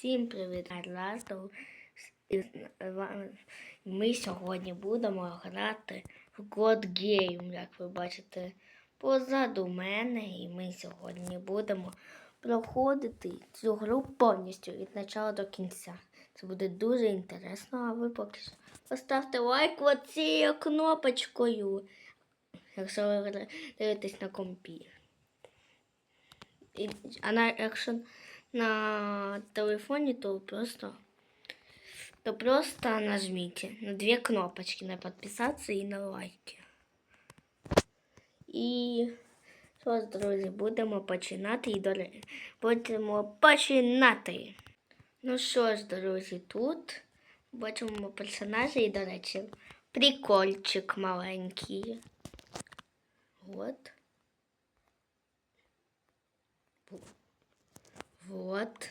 Всім привіт, Ластов. Ми сьогодні будемо грати в God Game, як ви бачите, позаду мене. І ми сьогодні будемо проходити цю гру повністю від початку до кінця. Це буде дуже інтересно, а ви поки що поставте лайк оцією кнопочкою, якщо ви дивитесь на компі. І, а на, якщо на телефоні, то просто то просто нажмите на две кнопочки на подписаться и на лайки. І що ж, друзі, будемо починати і до будемо починати. Ну що ж, друзі, тут бачимо персонажі і, до речі, прикольчик маленький. От. Вот.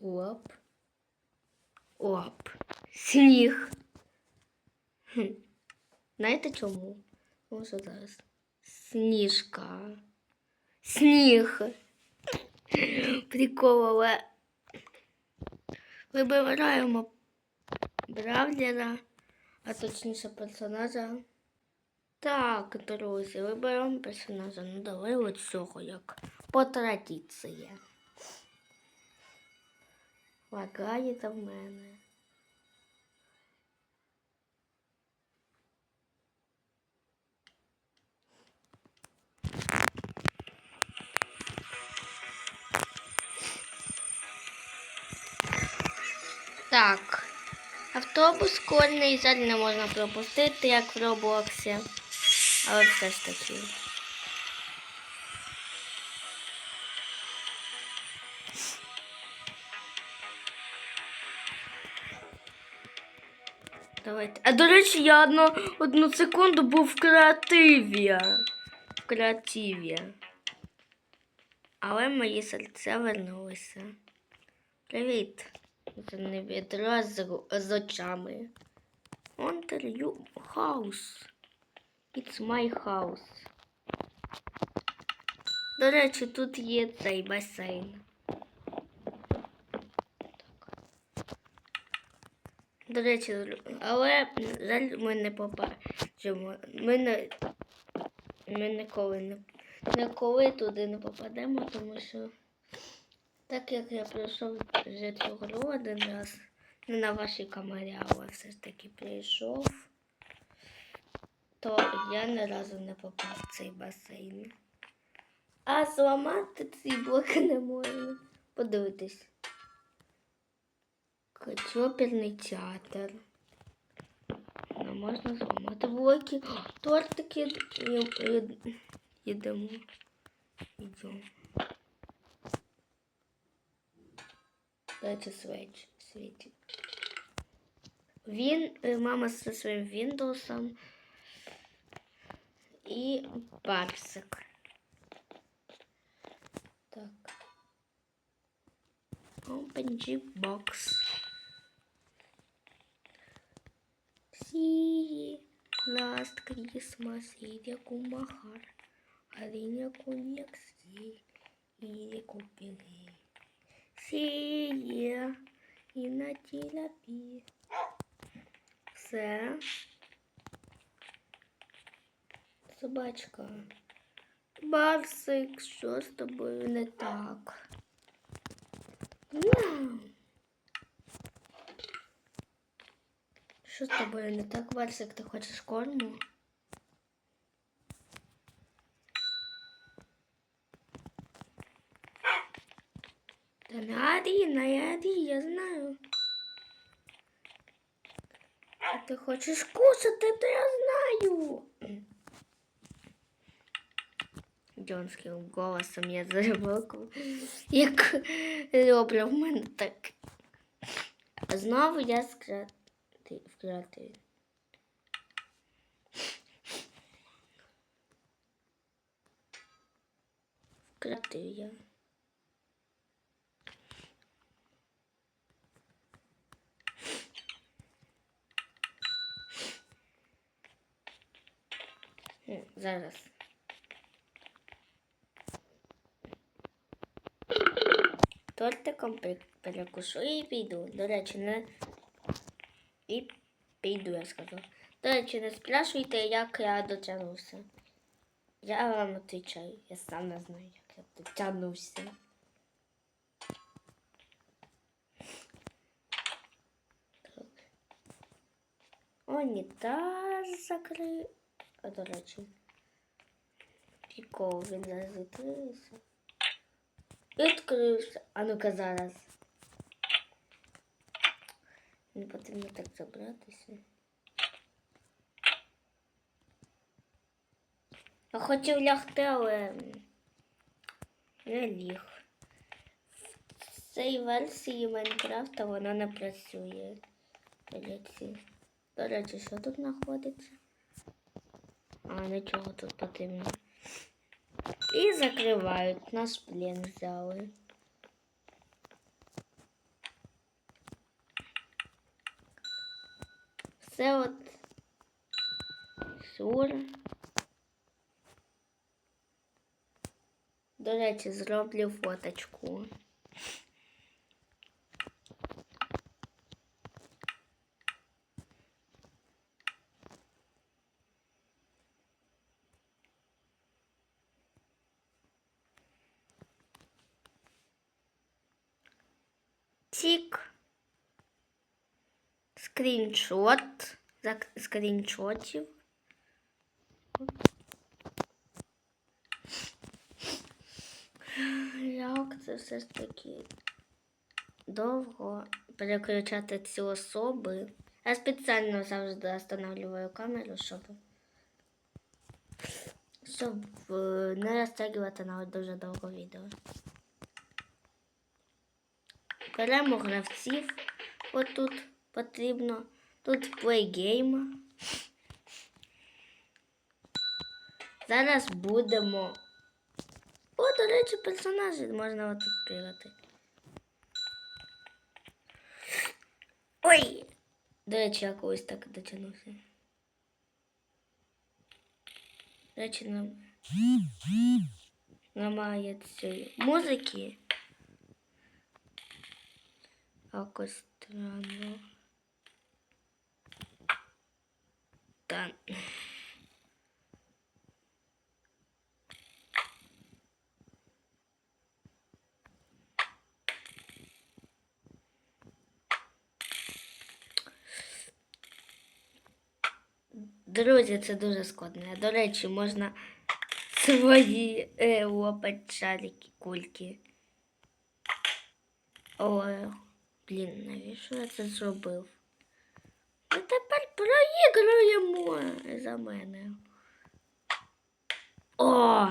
Оп. Оп. Сніг. Хм. Знаєте чому? Тому що зараз. Сніжка. Сніг. Прикол, але вибираємо бравлера, а точніше персонажа. Так, друзі, виберемо персонажа. Ну давай от цього, як по традиції. Лагає в мене. Так. Автобус школьний жаль не можна пропустити, як в Роблоксі. Але все ж таки. Давайте. А до речі, я одну, одну секунду був в креативі. В креативі. Але мої серця вернулися. Привіт. Це не відро з, очами. You house. It's my house. До речі, тут є цей басейн. До речі, але жаль, ми не побачимо. Ми не ми ніколи не ніколи туди не попадемо, тому що так як я пройшов вже цю гру один раз, не на вашій камері, але все ж таки прийшов, то я ні разу не попав в цей басейн. А зламати ці блоки не можна. Подивитись. Оперний театр. Не можна зламати блоки. Тортики їдемо. Йдемо. Дайте свеч світить. Він, е, мама зі своїм Windows і Барсик. Так. Open G-Box. See last Christmas Іря Кумахар. Аліня Куняксі. Іря купили. Сіє. І на тілапі. Все. Собачка. Барсик, що з тобою не так? Що з тобою не так, Барсик, ти хочеш корму? Та не ори, не ори, я знаю. А ти хочеш кусати, то я знаю. Джонським голосом я заривалку. Як роблю в мене так. Знову я скрати вкрати. Вкрати я. Зараз. Тортиком, перекушу і піду. До речі, не. І піду, я сказав. До речі, не спрашуйте, як я дотягнувся. Я вам відповідаю, я сам не знаю, як я дотягнувся. Унітаз закрив. А, до речі. Прикол, він зараз відкрився. Відкрився. А ну-ка зараз. Не потрібно так забратися. Я хотів лягти, але не ліг. В цій версії Майнкрафта вона не працює. До До речі, що тут знаходиться? А, нічого тут потрібно. І закривають. Нас в плен взяли. Все от сур. До речі, зроблю фоточку. Тик. Скріншот. Скріншотів. Як це все ж таки довго переключати ці особи. Я спеціально завжди встановлюю камеру, щоб, щоб е, не розтягувати на дуже довго відео. Беремо гравців. Отут потрібно. Тут плейгейм. Зараз будемо. О, до речі, персонажі можна отут пригати. Ой! До речі, я колись так дотягнувся. До речі, нам немає цієї музики. Якось странно. Та. Друзі, це дуже складно. До речі, можна свої е, лопать шарики, кульки. Ой, блін, навіщо я це зробив? Ми тепер проігруємо за мене. О!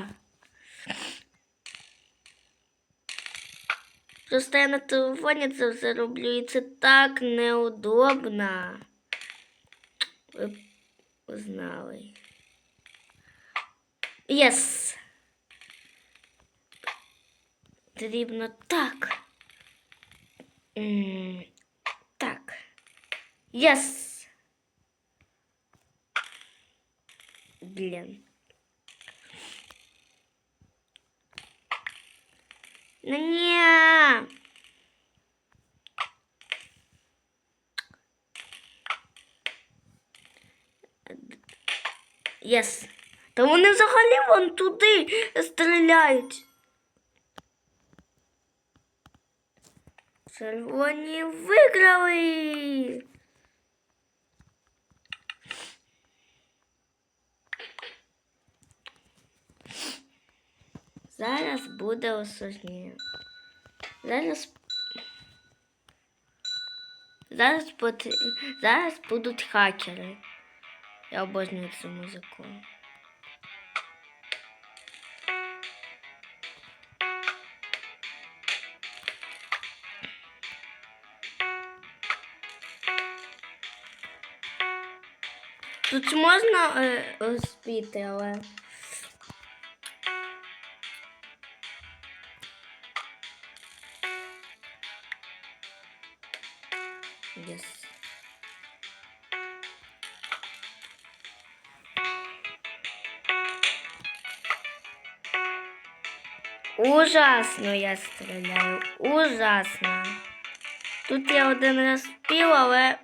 Просто я на телефоні це все роблю і це так неудобно. Ви б знали. Єс! Потрібно так. М, Так. Єс! Блін. Ну ні. Єс. Та вони взагалі вон туди стріляють. Червоні виграли. Зараз буде осложнення. Зараз. Зараз, пот... Зараз будуть хакери. Я обожнюю цю музику. Тут можна е, спіти, але. Yes. Ужасно я стріляю. Ужасно. Тут я один раз впів, але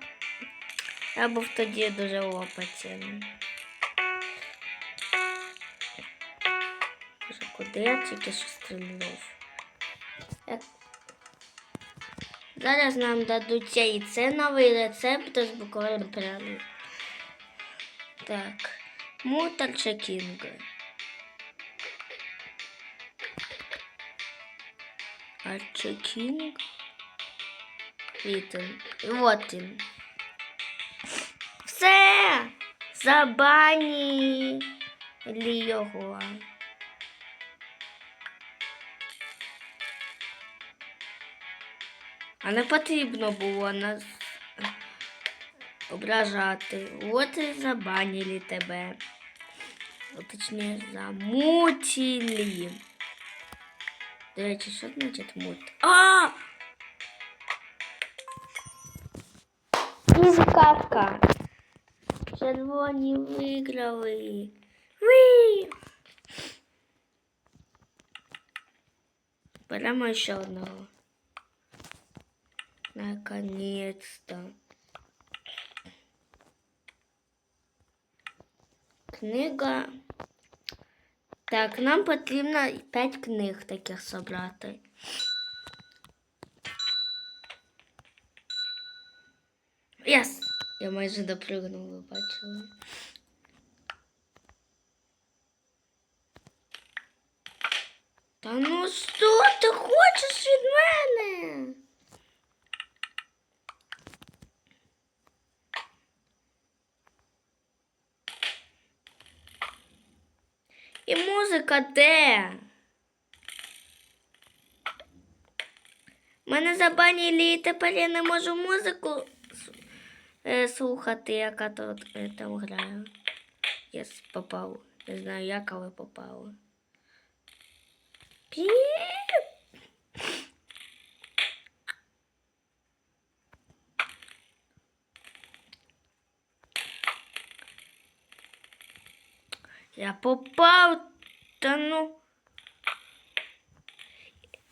я був тоді дуже опитний. Куди я тільки що стрільнув? Зараз нам дадуть яйце новий рецепт з буквально прямо. Так. Мутер чи кінг? Арчі кінг. Вітен. І от він. Все! Забані його. А не потрібно було нас ображати. От і забанили тебе. Точніше, замутили. До речі, що значить мут? А! Ізі катка. Червоні виграли. Уі! Беремо ще одного. Наконец-то. Книга. Так, нам потрібно 5 книг таких собрати. Я майже допригнула, бачила. Та ну що ти хочеш від мене? І музика де? Мене забанили і тепер я не можу музику с- е, Слухати, яка тут е, там грає. Я попав. Не знаю, як, але попав. Піп! Я попав, та ну.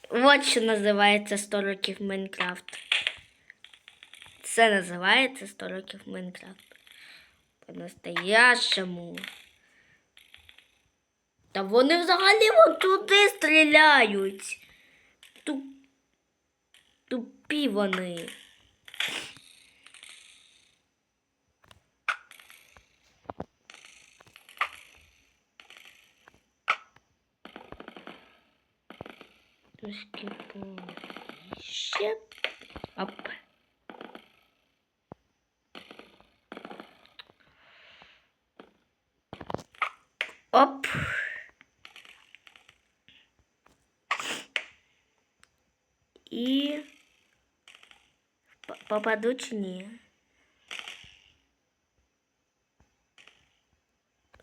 От що називається 100 років Майнкрафт. Це називається 100 років Майнкрафт. По-настоящему. Та вони взагалі вон туди стріляють. Туп... Тупі вони. Трошки ще. попаду чи ні?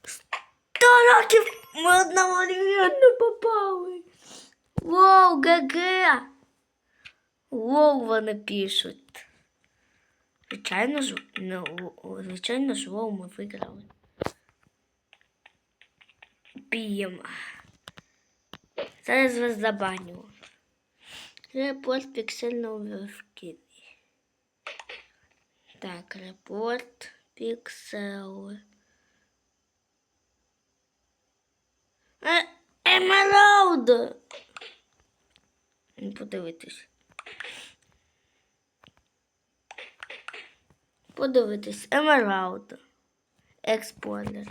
Сто років ми одновременно попали. Воу, ГГ. Воу, вони пишуть. Звичайно ж, ну, о, звичайно ж, воу, ми виграли. П'ємо. Зараз вас забаню. Репорт піксельного вивки. Так, репорт піксел. Е, Емералд! Подивитись. Подивитись. Емералд. Експойлер.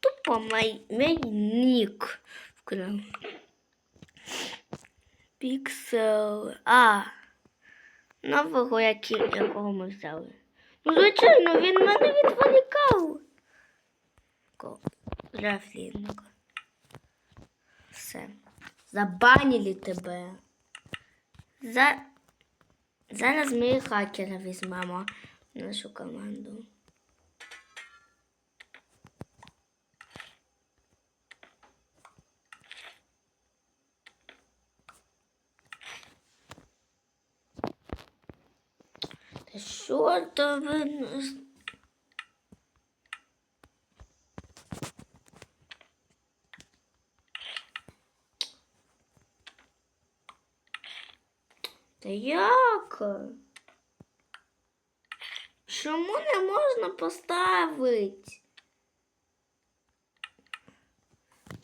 Тупо мій, мій нік вкрав. Піксел. А. Нового, якого ми взяли. Ну, звичайно, він мене відволікав. Ко- Все. Забанили тебе. За... Зараз ми хакера візьмемо нашу команду. чортовин. Та як? Чому не можна поставити?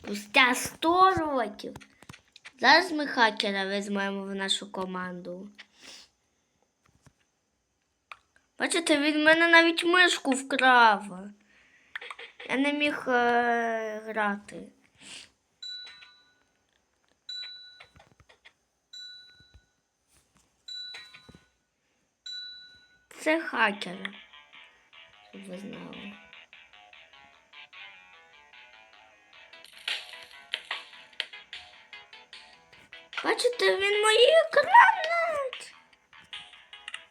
Пустя 100 років. Зараз ми хакера візьмемо в нашу команду. Бачите, він мене навіть мишку вкрав. Я не міг е, грати. Це хакер. Щоб ви знали. Бачите, він мої екрани.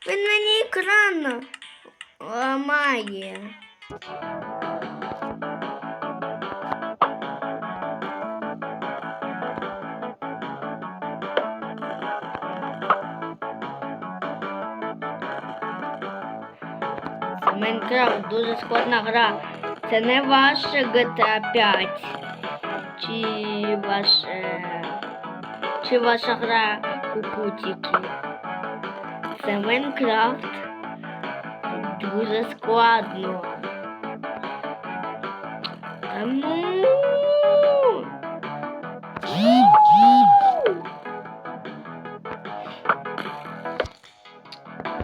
Він мені екран ламає. Майнкрафт дуже складна гра. Це не ваше GTA 5. Чи ваше. Чи ваша гра кукутики. Це Майнкрафт. Тут дуже складно. Та ну.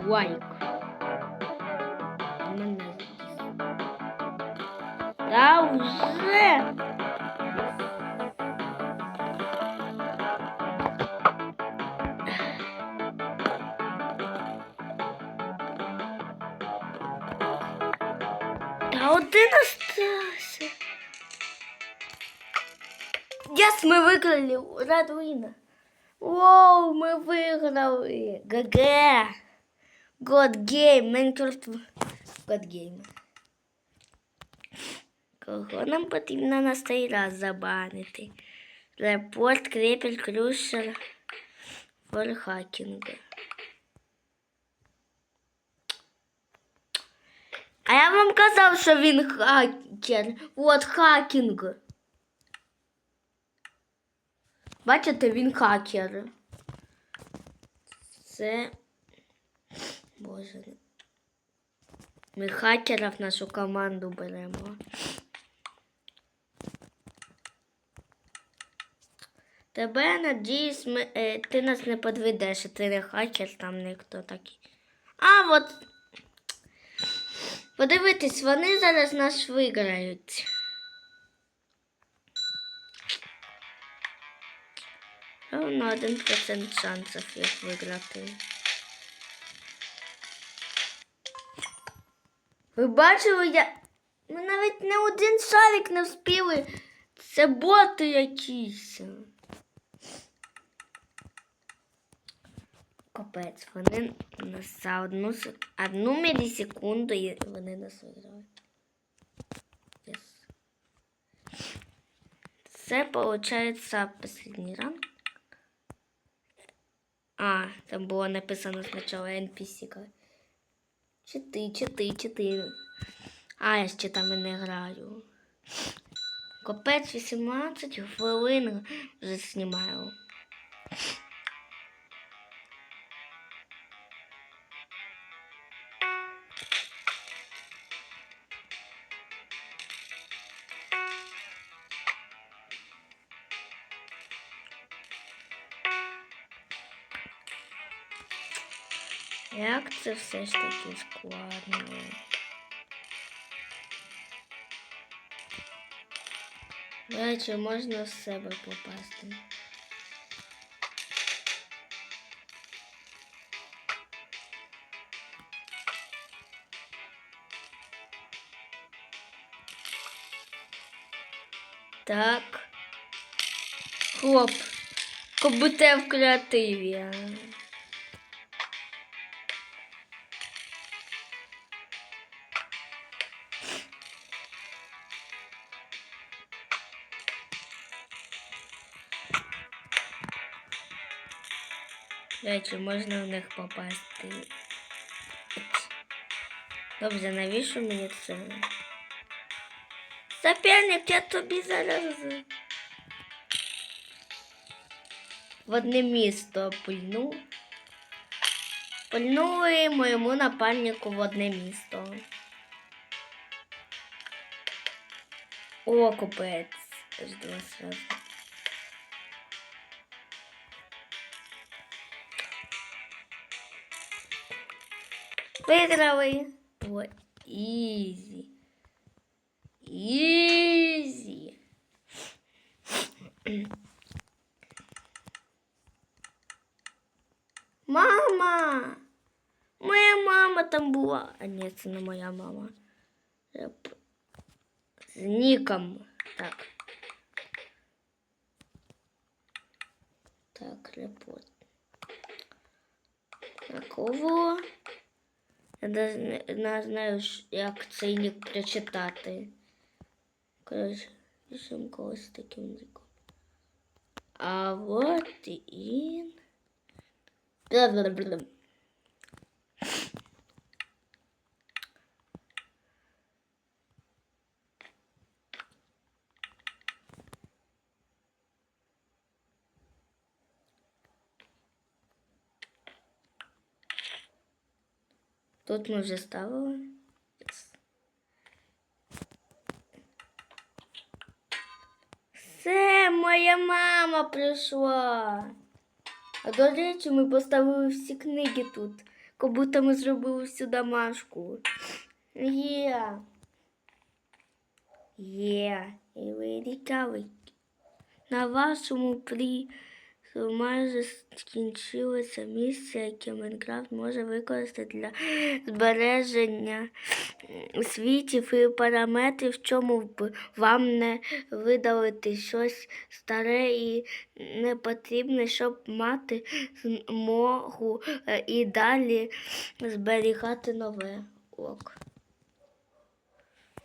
Лайк. Мене завис. Та вже. Ура, Дуїна. Воу, ми виграли. ГГ. God Game. Майнкрафт. God Game. Кого нам потрібно на цей раз забанити? Репорт, крепель, крюшер, форхакінг. А я вам казав, що він хакер. От хакінг. Бачите, він хакер. Це. Боже. Ми хакера в нашу команду беремо. Тебе, надіюсь, ми, е, ти нас не підведеш, ти не хакер, там ніхто такий. А, от. Подивитись, вони зараз нас виграють. Ровно 1% шансів їх виграти. Ви бачили, я. Ми навіть не один шарик не вспіли. Це боти якісь. Капець, вони нас за одну, одну мілісекунду і вони нас виграють. Yes. Це получается последний ранг. А, там було написано спочатку NPC. Чити, Чи ти, чи ти, чи ти. А, я там і не граю. Копець 18 хвилин вже знімаю. Це все ж таки складно? Речі, можна в себе попасти. Так. Хлоп. Кобуте в креативі. Речі, можна в них попасти. Добре, навіщо мені це? Соперник, я тобі зараз в одне місто пильну. Пильнує моєму напарнику в одне місто. О, купець. Жду сразу. Виграли. О, ізі. Ізі. Мама! Моя мама там була. А ні, це не моя мама. Я п- З ніком. Так. Так, репорт. На кого? Я не, знаю, як цей нік прочитати. Пишемо когось таким ніком. А вот і... Тут ми вже ставили. Все, моя мама прийшла. А до речі, ми поставили всі книги тут. Як будто ми зробили всю домашку. Є. Є. І ви лікали. На вашому при майже скінчилося місце, яке Майнкрафт може використати для збереження світів і параметрів, чому б вам не видалити щось старе і непотрібне, щоб мати змогу е, і далі зберігати нове. Ок.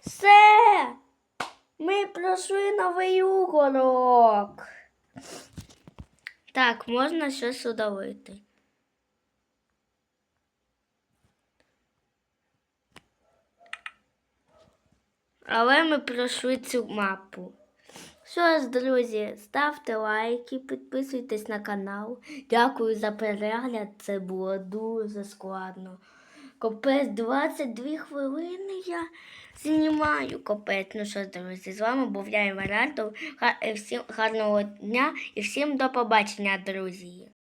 Все! Ми пройшли новий угорок. Так, можна щось удалити. Але ми пройшли цю мапу. Що ж, друзі, ставте лайки, підписуйтесь на канал. Дякую за перегляд. Це було дуже складно. Капець 22 хвилини я знімаю. Капець. Ну що, друзі, з вами був я Іварантов. Всім гарного дня і всім до побачення, друзі.